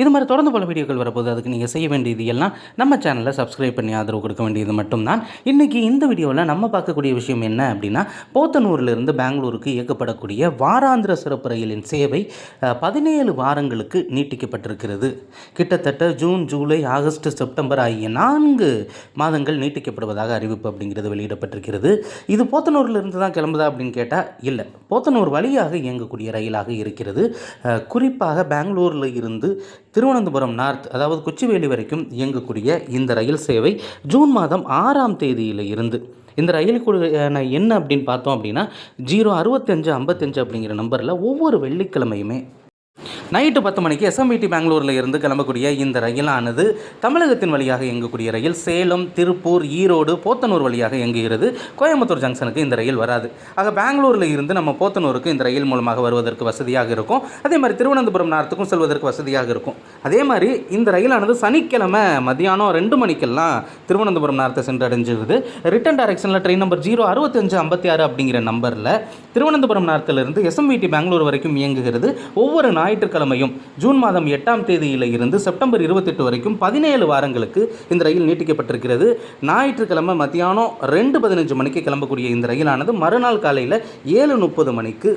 இது மாதிரி தொடர்ந்து பல வீடியோக்கள் வரப்போது அதுக்கு நீங்கள் செய்ய வேண்டியது எல்லாம் நம்ம சேனலில் சப்ஸ்கிரைப் பண்ணி ஆதரவு கொடுக்க வேண்டியது மட்டும்தான். இன்றைக்கி இந்த வீடியோவில் நம்ம பார்க்கக்கூடிய விஷயம் என்ன அப்படின்னா போத்தனூரிலிருந்து பெங்களூருக்கு இயக்கப்படக்கூடிய வாராந்திர சிறப்பு ரயிலின் சேவை பதினேழு வாரங்களுக்கு நீட்டிக்கப்பட்டிருக்கிறது. கிட்டத்தட்ட ஜூன் ஜூலை ஆகஸ்ட் செப்டம்பர் ஆகிய நான்கு மாதங்கள் நீட்டிக்கப்படுவதாக அறிவிப்பு அப்படிங்கிறது வெளியிடப்பட்டிருக்கிறது. இது போத்தனூரிலிருந்து தான் கிளம்புதா அப்படின்னு கேட்டால் இல்லை. போத்தனூர் வழியாக இயங்கக்கூடிய ரயிலாக இருக்கிறது. குறிப்பாக பெங்களூரில் இருந்து திருவனந்தபுரம் நார்த் அதாவது கொச்சிவேலி வரைக்கும் இயங்கக்கூடிய இந்த ரயில் சேவை ஜூன் மாதம் ஆறாம் தேதியில் இருந்து. இந்த ரயிலுக்குள்ள என்ன அப்படின்னு பார்த்தோம் அப்படின்னா ஜீரோ அறுபத்தஞ்சு ஐம்பத்தஞ்சு அப்படிங்கிற நம்பரில் ஒவ்வொரு வெள்ளிக்கிழமையுமே நைட்டு பத்து மணிக்கு எஸ்எம்விடி பெங்களூரில் இருந்து கிளம்பக்கூடிய இந்த ரயிலானது தமிழகத்தின் வழியாக இயங்கக்கூடிய ரயில் சேலம் திருப்பூர் ஈரோடு போத்தனூர் வழியாக இயங்குகிறது. கோயம்புத்தூர் ஜங்ஷனுக்கு இந்த ரயில் வராது. ஆக பெங்களூரில் இருந்து நம்ம போத்தனூருக்கு இந்த ரயில் மூலமாக வருவதற்கு வசதியாக இருக்கும். அதே மாதிரி திருவனந்தபுரம் நார்த்துக்கும் செல்வதற்கு வசதியாக இருக்கும். அதே மாதிரி இந்த ரயிலானது சனிக்கிழமை மதியானம் ரெண்டு மணிக்கெல்லாம் திருவனந்தபுரம் நார்த்தை சென்று அடைஞ்சிருது ரிட்டன் டைரக்ஷனில் ட்ரெயின் நம்பர் ஜீரோ அறுபத்தஞ்சு ஐம்பத்தி ஆறு அப்படிங்கிற நம்பரில் திருவனந்தபுரம் நார்த்திலிருந்து எஸ்எம்விடி பெங்களூர் வரைக்கும் இயங்குகிறது. ஒவ்வொரு ஞாயிற்றுக்கிழமை ஞாயிற்றுக்கிழமையும் ஜூன் மாதம் எட்டாம் தேதியில் இருந்து செப்டம்பர் இருபத்தெட்டு வரைக்கும் பதினேழு வாரங்களுக்கு இந்த ரயில் நீட்டிக்கப்பட்டிருக்கிறது. ஞாயிற்றுக்கிழமை மத்தியானம் ரெண்டு பதினஞ்சு மணிக்கு கிளம்பக்கூடிய இந்த ரயிலானது மறுநாள் காலையில் ஏழு முப்பது மணிக்கு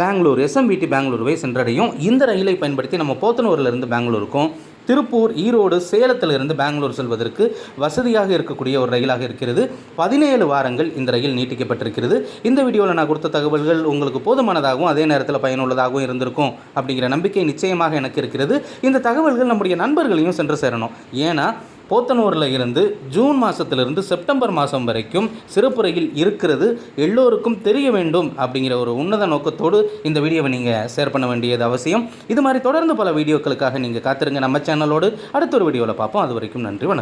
பெங்களூர் எஸ்எம்விடி பெங்களூருவை சென்றடையும். இந்த ரயிலை பயன்படுத்தி நம்ம போத்தனூர்லேருந்து பெங்களூருக்கும் திருப்பூர் ஈரோடு சேலத்திலிருந்து பெங்களூர் செல்வதற்கு வசதியாக இருக்கக்கூடிய ஒரு ரயிலாக இருக்கிறது. பதினேழு வாரங்கள் இந்த ரயில் நீட்டிக்கப்பட்டிருக்கிறது. இந்த வீடியோவில் நான் கொடுத்த தகவல்கள் உங்களுக்கு போதுமானதாகவும் அதே நேரத்தில் பயனுள்ளதாகவும் இருந்திருக்கும் அப்படிங்கிற நம்பிக்கை நிச்சயமாக எனக்கு இருக்கிறது. இந்த தகவல்கள் நம்முடைய நண்பர்களையும் சென்று சேரணும். ஏன்னா போத்தனூரில் இருந்து ஜூன் மாதத்திலிருந்து செப்டம்பர் மாதம் வரைக்கும் சிறப்பு ரயில் இருக்கிறது. எல்லோருக்கும் தெரிய வேண்டும் அப்படிங்கிற ஒரு உன்னத நோக்கத்தோடு இந்த வீடியோவை நீங்கள் ஷேர் பண்ண வேண்டியது அவசியம். இது மாதிரி தொடர்ந்து பல வீடியோக்களுக்காக நீங்கள் காத்திருங்க. நம்ம சேனலோடு அடுத்த ஒரு வீடியோவில் பார்ப்போம். அது வரைக்கும் நன்றி வணக்கம்.